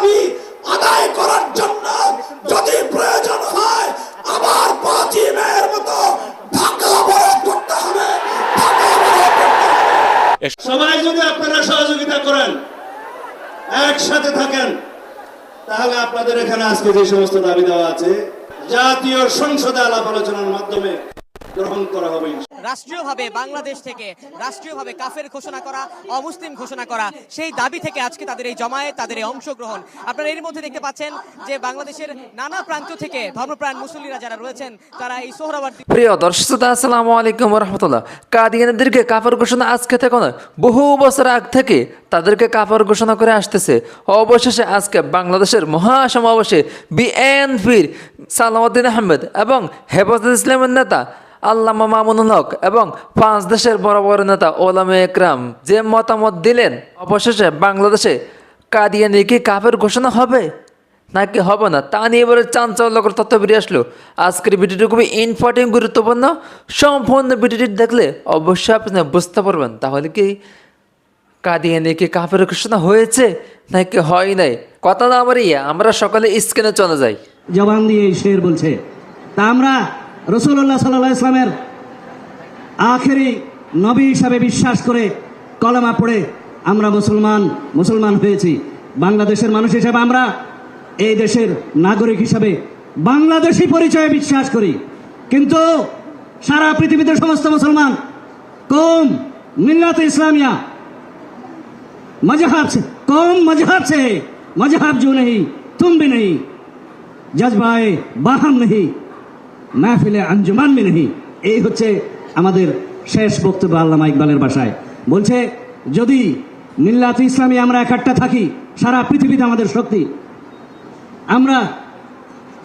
দাবি আদায় করার জন্য যদি প্রয়োজন হয় আবার পাঁচই মেয়ের মতো সবাই যদি আপনারা সহযোগিতা করেন, একসাথে থাকেন, তাহলে আপনাদের এখানে আজকে যে সমস্ত দাবি দেওয়া আছে, জাতীয় সংসদে আলাপ আলোচনার মাধ্যমে গ্রহণ করা হবে রাষ্ট্রীয়ভাবে বাংলাদেশ থেকে রাষ্ট্রীয়ভাবে কাফের ঘোষণা করা অমুসলিম ঘোষণা করা সেই দাবি থেকে আজকে তাদের এই জমায়েত তাদের এই অংশগ্রহণ। আপনারা এর মধ্যে দেখতে পাচ্ছেন যে বাংলাদেশের নানা প্রান্ত থেকে ধর্মপ্রাণ মুসল্লিরা যারা রয়েছেন তারা এই সোহরাওয়ার্দী প্রিয় দর্শক শ্রোতা, আসসালামু আলাইকুম রহমতুল্লাহ। কাদিয়ানদেরকে কাপড় ঘোষণা আজকে থেকে নয় বহু বছর আগ থেকে তাদেরকে কাপড় ঘোষণা করে আসতেছে। অবশেষে আজকে বাংলাদেশের মহাসমাবেশে বিএনপির সালাউদ্দিন আহমেদ এবং হেফাজত ইসলামের নেতা আল্লামা মামুনুল হক এবং পাঁচ দেশের বড় বড় নেতা ওলামে একরাম যে মতামত দিলেন, অবশেষে বাংলাদেশে কাদিয়ানি কি কাপের ঘোষণা হবে? নাকি হবে না? তা নিয়ে এবারে চাঞ্চল্যকর তথ্য বেরিয়ে আসলো। আজকের ভিডিওটি খুবই ইম্পর্টেন্ট, গুরুত্বপূর্ণ। সম্পূর্ণ ভিডিওটি দেখলে অবশ্যই আপনি বুঝতে পারবেন, তাহলে কি কাদিয়ানি কি কাপের ঘোষণা হয়েছে নাকি হয় নাই? কথা না বাড়িয়ে আমরা সকালে স্ক্রিনে চলে যাই। জবান দিয়ে শের বলছে, তা আমরা রসুল্লাহ সাল্লাহ ইসলামের আখেরি নবী হিসাবে বিশ্বাস করে কলমা পড়ে আমরা মুসলমান মুসলমান হয়েছি বাংলাদেশের মানুষ হিসেবে আমরা এই দেশের নাগরিক হিসাবে বাংলাদেশি পরিচয়ে বিশ্বাস করি কিন্তু সারা পৃথিবীতে সমস্ত মুসলমান কম মিল্লাত ইসলামিয়া मजहब से कौम मजहब से मजहब जो नहीं तुम भी नहीं জজবায় বাহাম নেই মাহফিলে আঞ্জুমান মে নেই এই হচ্ছে আমাদের শেষ বক্তব্য আল্লামা ইকবালের ভাষায় বলছে, যদি মিল্লাত ইসলামী আমরা একাট্টা থাকি, সারা পৃথিবীতে আমাদের শক্তি, আমরা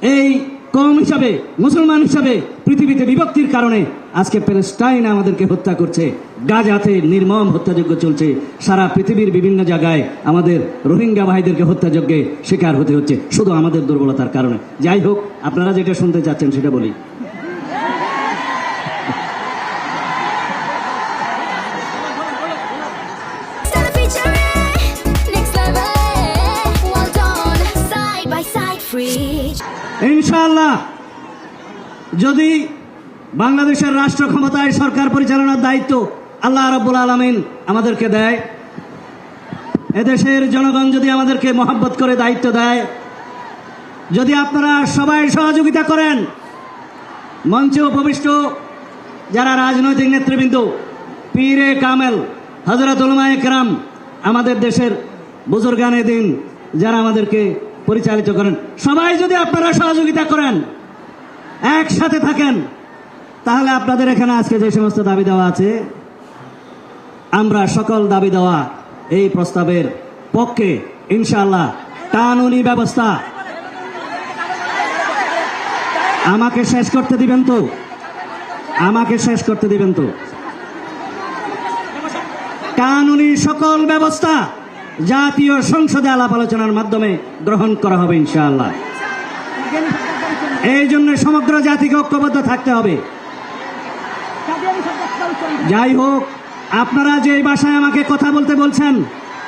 এই কম হিসাবে, মুসলমান হিসাবে পৃথিবীতে বিভক্তির কারণে আজকে প্যালেস্টাইন আমাদেরকে হত্যা করছে। গাজাতে নির্মম হত্যাযজ্ঞ চলছে। সারা পৃথিবীর বিভিন্ন জায়গায় আমাদের রোহিঙ্গা ভাইদেরকে হত্যাযজ্ঞে শিকার হতে হচ্ছে। শুধু আমাদের দুর্বলতার কারণে। যাই হোক আপনারা যেটা শুনতে চাচ্ছেন সেটা বলি. ইনশাআল্লাহ যদি বাংলাদেশের রাষ্ট্র ক্ষমতায় সরকার পরিচালনার দায়িত্ব আল্লাহ রাব্বুল আলমিন আমাদেরকে দেয়। এদেশের জনগণ যদি আমাদেরকে মহাব্বত করে দায়িত্ব দেয়, যদি আপনারা সবাই সহযোগিতা করেন, মঞ্চে উপবিষ্ট যারা রাজনৈতিক নেতৃবৃন্দ, পীরে কামেল হজরত উলমায়ে কেরাম, আমাদের দেশের বুজুর্গানে দিন যারা আমাদেরকে পরিচালিত করেন। সবাই যদি আপনারা সহযোগিতা করেন, একসাথে থাকেন তাহলে আপনাদের এখানে আজকে যে সমস্ত দাবি দেওয়া আছে, আমরা সকল দাবি দেওয়া এই প্রস্তাবের পক্ষে ইনশাল্লাহ কানুনি ব্যবস্থা। আমাকে শেষ করতে দিবেন তো? আমাকে শেষ করতে দিবেন তো? কানুনি সকল ব্যবস্থা জাতীয় সংসদে আলাপ আলোচনার মাধ্যমে গ্রহণ করা হবে, ইনশাআল্লাহ। এই জন্য সমগ্র জাতিকে ঐক্যবদ্ধ থাকতে হবে। যাই হোক, আপনারা যে ভাষায় আমাকে কথা বলতে বলছেন,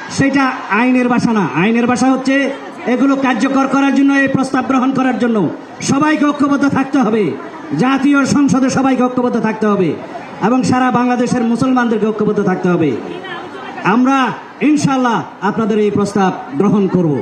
সেটা আইনের ভাষা না। আইনের ভাষা হচ্ছে এগুলো কার্যকর করার জন্য, এই প্রস্তাব গ্রহণ করার জন্য। সবাইকে ঐক্যবদ্ধ থাকতে হবে। জাতীয় সংসদে সবাইকে ঐক্যবদ্ধ থাকতে হবে। এবং সারা বাংলাদেশের মুসলমানদেরকে ঐক্যবদ্ধ থাকতে হবে। আমরা ইনশাল্লাহ আপনাদের এই প্রস্তাব গ্রহণ করব।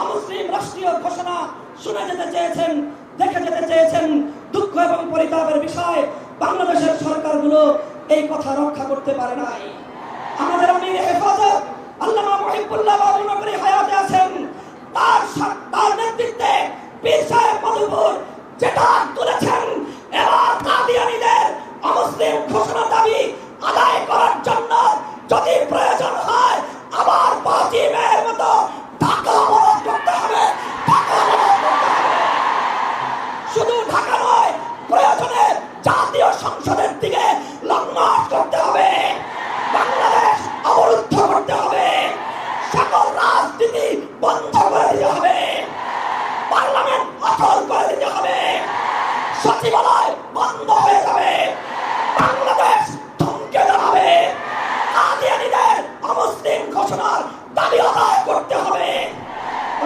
অমুসলিম রাষ্ট্রীয় ঘোষণা শুনে যেতে চেয়েছেন, দেখে যেতে চেয়েছেন দুঃখ এবং পরিতাপের বিষয় বাংলাদেশের সরকারগুলো এই কথা রক্ষা করতে পারে নাই। আমাদের আমির হেফাজত আল্লামা মহিবুল্লাহ হায়াতে আছেন। তার তার নেতৃত্বে সাহেব মধুপুর যেটা তুলেছেন এবার কাদিয়ানিদের অমুসলিম ঘোষণা দাবি আদায় করার জন্য যদি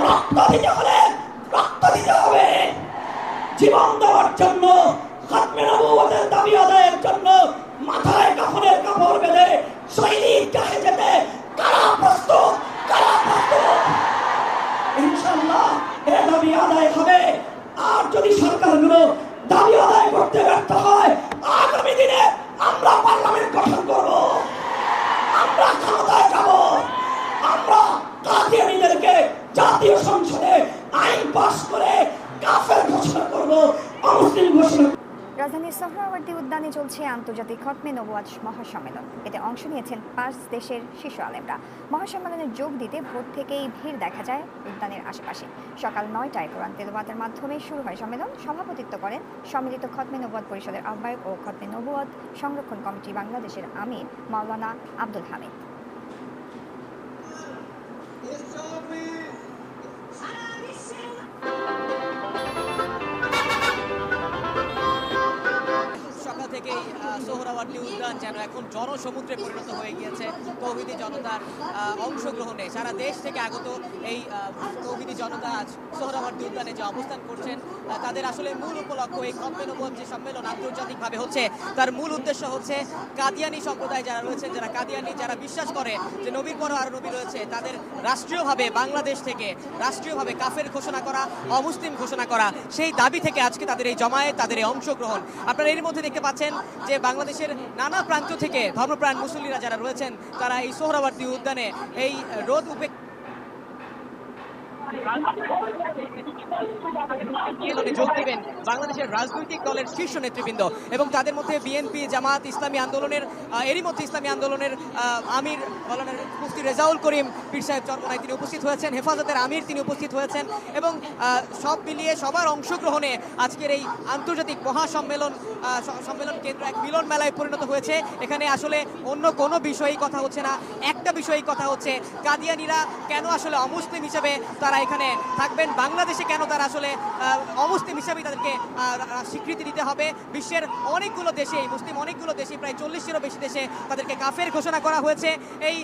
রক্ত দিতে হলে রক্ত দিতে হবে জীবন দেওয়ার জন্য খাতমে নবুয়তের দাবি আদায়ের জন্য মাথায় কাফনের কাপড় বেঁধে শহীদ চাহে যেতে কারা প্রস্তুত কারা প্রস্তুত ইনশাল্লাহ এ দাবি আদায় হবে। আর যদি সরকারগুলো দাবি আদায় করতে ব্যর্থ হয়, আগামী দিনে আমরা পার্লামেন্ট গঠন করব। আমরা ক্ষমতায় যাব। আমরা কাদিয়ানিদেরকে জাতীয় সংসদে আইন পাশ করে কাফের ঘোষণা করব, অমুসলিম ঘোষণা রাজধানীর সোহরাওয়ার্দী উদ্যানে চলছে আন্তর্জাতিক খতমে নবুয়াজ মহাসম্মেলন। এতে অংশ নিয়েছেন পাঁচ দেশের শীর্ষ আলেমরা। মহাসম্মেলনে যোগ দিতে ভোর থেকেই ভিড় দেখা যায় উদ্যানের আশেপাশে। সকাল নয়টায় কোরআন তেলাওয়াতের মাধ্যমে শুরু হয় সম্মেলন। সভাপতিত্ব করেন সম্মিলিত খতমে নবুয়াদ পরিষদের আহ্বায়ক ও খতমে নবুয়াদ সংরক্ষণ কমিটি বাংলাদেশের আমির মাওলানা আব্দুল হামিদ। আহ, উদ্যান যেন এখন জনসমুদ্রে পরিণত হয়ে গিয়েছে প্রভৃতি জনতার অংশগ্রহণে। সারা দেশ থেকে আগত এই তৌহিদি জনতা আজ সোহরাওয়ার্দী উদ্যানে যে অবস্থান করছেন তাদের আসলে মূল উপলক্ষ এই কম্পেনবোধ যে সম্মেলন আন্তর্জাতিকভাবে হচ্ছে, তার মূল উদ্দেশ্য হচ্ছে কাদিয়ানি সম্প্রদায় যারা রয়েছেন, যারা কাদিয়ানি, যারা বিশ্বাস করে যে নবীর পর আরও নবী রয়েছে, তাদের রাষ্ট্রীয়ভাবে বাংলাদেশ থেকে রাষ্ট্রীয়ভাবে কাফের ঘোষণা করা, অমুসলিম ঘোষণা করা, সেই দাবি থেকে আজকে তাদের এই জমায়েত, তাদের এই অংশগ্রহণ। আপনারা এর মধ্যে দেখতে পাচ্ছেন যে বাংলাদেশের নানা প্রান্ত থেকে ধর্মপ্রাণ মুসল্লিরা যারা রয়েছেন, তারা এই সোহরাবর্তী উদ্যানে এই রোদ উপেক্ষা যোগ দিবেন বাংলাদেশের রাজনৈতিক দলের শীর্ষ নেতৃবৃন্দ এবং তাদের মধ্যে বিএনপি, জামাত, ইসলামী আন্দোলনের এরই মধ্যে ইসলামী আন্দোলনের আমির মৌলানা মুফতি রেজাউল করিম পীর সাহেব চরমনায় তিনি উপস্থিত হয়েছেন, হেফাজতের আমির তিনি উপস্থিত হয়েছেন এবং সব মিলিয়ে সবার অংশগ্রহণে আজকের এই আন্তর্জাতিক মহাসম্মেলন সম্মেলন কেন্দ্র এক মিলন মেলায় পরিণত হয়েছে। এখানে আসলে অন্য কোনো বিষয়েই কথা হচ্ছে না। একটা বিষয়েই কথা হচ্ছে, কাদিয়ানিরা কেন আসলে অমুসলিম হিসেবে তারা এখানে থাকবেন। বাংলাদেশে কেন তারা আসলে অমুসলিম হিসেবেই তাদেরকে স্বীকৃতি দিতে হবে? বিশ্বের অনেকগুলো দেশে, মুসলিম অনেকগুলো দেশে, প্রায় চল্লিশেরও বেশি দেশে তাদেরকে কাফের ঘোষণা করা হয়েছে। এই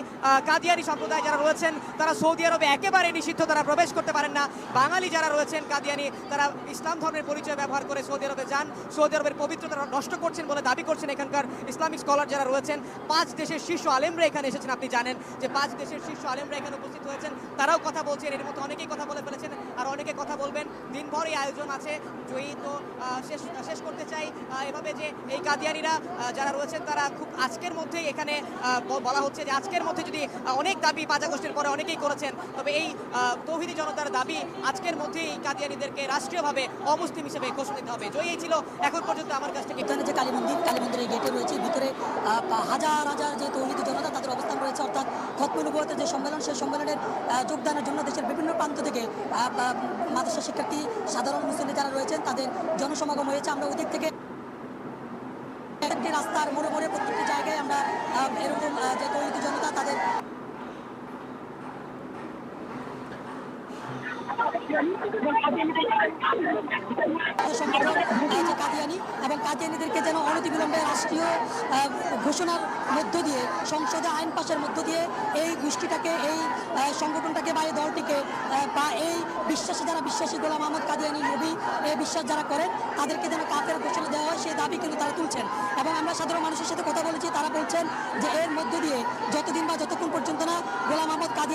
কাদিয়ানি সম্প্রদায় যারা রয়েছেন, তারা সৌদি আরবে একেবারে নিষিদ্ধ, তারা প্রবেশ করতে পারেন না। বাঙালি যারা রয়েছেন, কাদিয়ানি, তারা ইসলাম ধর্মের পরিচয় ব্যবহার করে সৌদি আরবে যান। সৌদি আরবের পবিত্রতা নষ্ট করছেন বলে দাবি করছেন এখানকার ইসলামিক স্কলার যারা রয়েছেন। পাঁচ দেশের শীর্ষ আলেমরা এখানে এসেছেন, আপনি জানেন যে পাঁচ দেশের শীর্ষ আলেমরা এখানে উপস্থিত হয়েছেন। তারাও কথা বলছেন, এর মধ্যে অনেকেই কথা বলে ফেলেছেন আর অনেকে কথা বলবেন। দিনভর এই আয়োজন আছে। জয়ী তো শেষ শেষ করতে চাই। এভাবে যে এই কাদিয়ানিরা যারা রয়েছেন তারা খুব আজকের মধ্যেই এখানে বলা হচ্ছে যে আজকের মধ্যে যদি অনেক দাবি পাঁচা গোষ্ঠীর পরে অনেকেই করেছেন, তবে এই তৌহিদি জনতার দাবি আজকের মধ্যেই কাদিয়ানিদেরকে রাষ্ট্রীয়ভাবে অমুসলিম হিসেবে ঘোষণা দিতে হবে। জয়ী ছিল এখন পর্যন্ত আমার কাছ থেকে। এখানে যে কালী মন্দির কালী মন্দিরের গেটে রয়েছে ভিতরে হাজার হাজার যে তৌহিদি জনতা, তাদের অবস্থান রয়েছে, অর্থাৎ খতমনুবতের যে সম্মেলন, সেই সম্মেলনের যোগদানের জন্য দেশের বিভিন্ন প্রান্ত থেকে আহ, বা মাদ্রাসা শিক্ষার্থী সাধারণ মুসলিম যারা রয়েছেন তাদের জনসমাগম হয়েছে। আমরা ওদিক থেকে রাস্তার মোড়ে মোড়ে প্রত্যেকটি জায়গায় আমরা এরকম যে দলিত জনতা তাদের সংগঠন এই যে কাদিয়ানি এবং কাদিয়ানিদেরকে যেন অনতিবিলম্বে রাষ্ট্রীয় ঘোষণার মধ্য দিয়ে, সংসদে আইন পাশের মধ্য দিয়ে এই গোষ্ঠীটাকে, এই সংগঠনটাকে বা এই দলটিকে বা এই বিশ্বাসী, যারা বিশ্বাসী গোলাম আহমদ কাদিয়ানি নবী, এই বিশ্বাস যারা করেন, তাদেরকে যেন কাফের ঘোষণা দেওয়া হয়, সেই দাবি কিন্তু তারা তুলছেন। এবং আমরা সাধারণ মানুষের সাথে কথা বলেছি, তারা বলছেন যে এর মধ্য দিয়ে যতদিন বা যতক্ষণ পর্যন্ত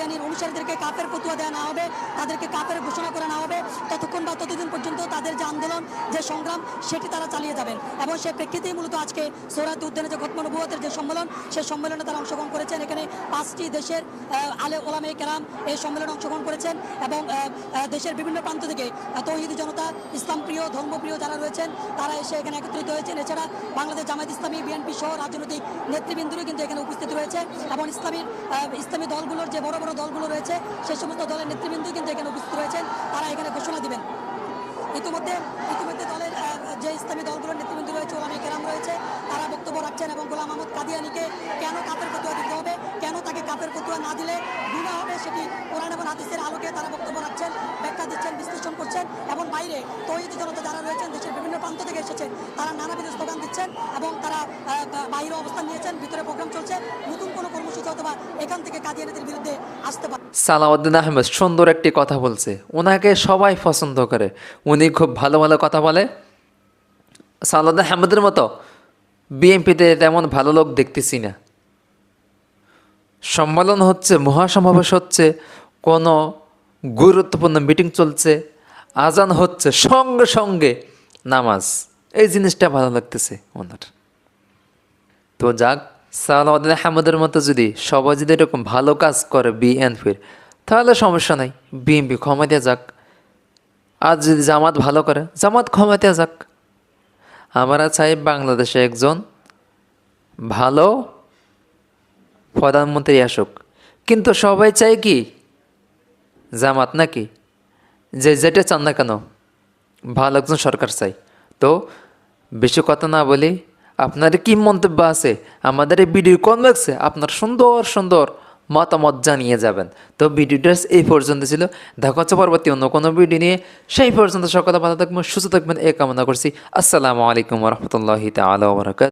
কাদিয়ানির অনুসারীদেরকে কাফের ফতুয়া দেওয়া না হবে, তাদেরকে কাফের ঘোষণা করা না হবে। ততক্ষণ বা ততদিন পর্যন্ত তাদের যে আন্দোলন, যে সংগ্রাম, সেটি তারা চালিয়ে যাবেন। এবং সেই প্রেক্ষিতেই মূলত আজকে সৌরাত উদ্যানে যে গতমানুভূতের যে সম্মেলন সেই সম্মেলনে তারা অংশগ্রহণ করেছেন। এখানে পাঁচটি দেশের আলে ওলামে কেরাম এই সম্মেলনে অংশগ্রহণ করেছেন এবং দেশের বিভিন্ন প্রান্ত থেকে তৌহিদি জনতা ইসলাম প্রিয় ধর্মপ্রিয় যারা রয়েছেন, তারা এসে এখানে একত্রিত হয়েছেন। এছাড়া বাংলাদেশ জামায়াত ইসলামী, বিএনপি সহ রাজনৈতিক নেতৃবৃন্দরও কিন্তু এখানে উপস্থিত রয়েছে। এবং ইসলামীর ইসলামী দলগুলোর যে বড় বড় দলগুলো রয়েছে, সেই সমস্ত দলের নেতৃবৃন্দ কিন্তু এখানে উপস্থিত রয়েছেন। তারা এখানে ঘোষণা দিবেন। ইতিমধ্যে ইতিমধ্যে দলের যে ইসলামী দলগুলোর নেতৃবৃন্দ রয়েছে ওলামে কেরাম রয়েছে। তারা বক্তব্য রাখছেন এবং গোলাম আহমদ কাদিয়ানিকে কেন কাপের ফতুয়া দিতে হবে, কেন তাকে কাপের ফতুয়া না দিলে গুণা হবে সেটি কোরআন এবং হাদিসের আলোকে তারা বক্তব্য রাখছেন, ব্যাখ্যা দিচ্ছেন, বিশ্লেষণ করছেন এবং বাইরে তৈরি জনতা যারা রয়েছেন, দেশের বিভিন্ন প্রান্ত থেকে এসেছেন, তারা নানাবিধ স্লোগান দিচ্ছেন এবং তারা বাইরে অবস্থান নিয়েছেন, ভিতরে প্রোগ্রাম চলছে। নতুন কোনো সালাউদ্দিন আহমেদ সুন্দর একটি কথা বলছে। ওনাকে সবাই পছন্দ করে। উনি খুব ভালো ভালো কথা বলে। সালাউদ্দিন আহমেদের মতো বিএনপিতে তেমন ভালো লোক দেখতেছি না। সম্মেলন হচ্ছে, মহাসমাবেশ হচ্ছে, কোনো গুরুত্বপূর্ণ মিটিং চলছে, আজান হচ্ছে, সঙ্গে সঙ্গে নামাজ। এই জিনিসটা ভালো লাগতেছে ওনার। তো যাক সালাউদ্দিন আহমদের মতো যদি সবাই যদি এরকম ভালো কাজ করে বিএনপির তাহলে সমস্যা নাই। বিএনপি ক্ষমতা যাক। আর যদি জামাত ভালো করে, জামাত ক্ষমতা যাক। আমরা চাই বাংলাদেশে একজন ভালো প্রধানমন্ত্রী আসুক। কিন্তু সবাই চাই কি? জামাত নাকি? যে যেটা চান না কেন, ভালো একজন সরকার চাই। তো বেশি কথা না বলি আপনার কি মন্তব্য আছে? আমাদের এই ভিডিও কনভেক্সে আপনার সুন্দর সুন্দর মতামত জানিয়ে যাবেন। তো ভিডিওটা এই পর্যন্ত ছিল। দেখা হচ্ছে পরবর্তী অন্য কোনো ভিডিও নিয়ে। সেই পর্যন্ত সকলে ভালো থাকবেন, সুস্থ থাকবেন এ কামনা করছি। আসসালামু আলাইকুম রহমতুল্লাহ তালা